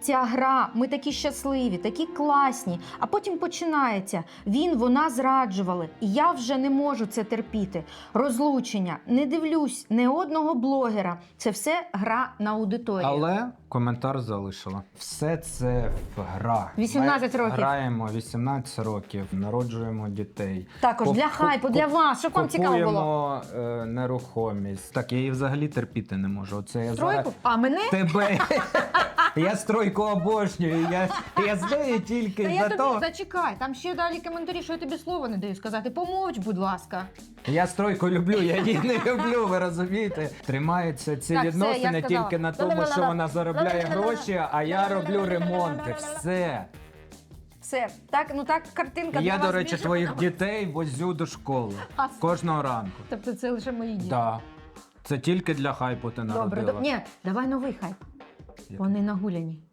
Ця гра, ми такі щасливі, такі класні. А потім починається. Він, вона зраджували. І я вже не можу це терпіти. Розлучення, не дивлюсь не одного блогера. Це все гра на аудиторію. Але коментар залишила. Все це гра. 18 Ми років. Граємо 18 років, народжуємо дітей. Також для хайпу, для вас, щоб вам цікаво було. Купуємо е, нерухомість. Так, я її взагалі терпіти не можу. Оце я Стройку? зараз А мене? тебе. Я стройку обожнюю. Я, я з нею тільки Та за я тобі то. зачекай, там ще далі коментарі, що я тобі слова не даю сказати. Помовч, будь ласка. Я стройку люблю, я її не люблю, ви розумієте? Тримаються ці Так, все, відносини сказала. тільки на тому, що вона заробляє гроші, а я роблю ремонти. Все. Все, так, ну так картинка. Для я, вас до речі, більше твоїх подобається. дітей возю до школи А, кожного ранку. Тобто це лише мої діти. Да. Це тільки для хайпу ти Добре, народила. ні, давай новий хайп. Вони нагуляні.